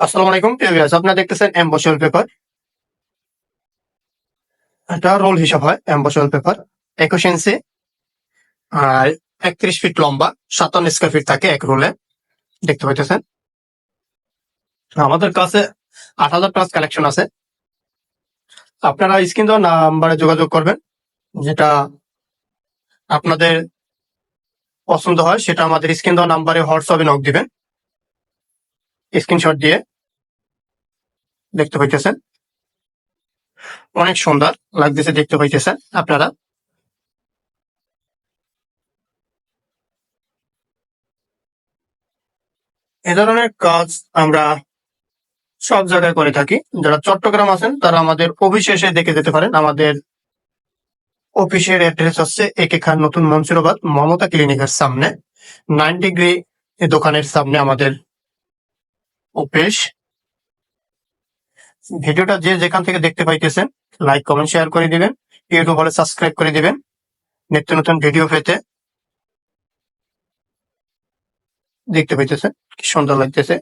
আসসালামু আলাইকুম প্রিয় viewers, আপনারা দেখতেছেন এম্বসল পেপার এটা রোল হিসাব হয় পেপার একুশ আর একত্রিশ ফিট লম্বা সাতান্ন স্কোয়ার ফিট থাকে এক রোলে দেখতে পাইতেছেন? আমাদের কাছে আট হাজার প্লাস কালেকশন আছে। আপনারা স্ক্রিন নাম্বারে যোগাযোগ করবেন যেটা আপনাদের পছন্দ হয় সেটা আমাদের স্ক্রিন নাম্বারে হোয়াটসঅ্যাপে নক দিবেন। স্ক্রিনশট দিয়ে। দেখতে পাইতেছেন? অনেক সুন্দর লাগতেছে দেখতে পাইতেছেন আপনারা। এ ধরনের কাজ আমরা সব জায়গায় করে থাকি। যারা চট্টগ্রাম আছেন, তারা আমাদের অফিসে দেখে যেতে পারেন। আমাদের অফিসের অ্যাড্রেস হচ্ছে একে খান নতুন মনসুরাবাদ, মমতা ক্লিনিকের সামনে। নাইন ডিগ্রি দোকানের সামনে আমাদের অফিস। ভিডিওটা যে যেখান থেকে দেখতে পাইতেছেন লাইক কমেন্ট শেয়ার করে দিবেন। ইউটিউব হলে সাবস্ক্রাইব করে দিবেন। নিত্য নতুন ভিডিও পেতে। দেখতে পাইতেছেন, কি সুন্দর লাগতেছে।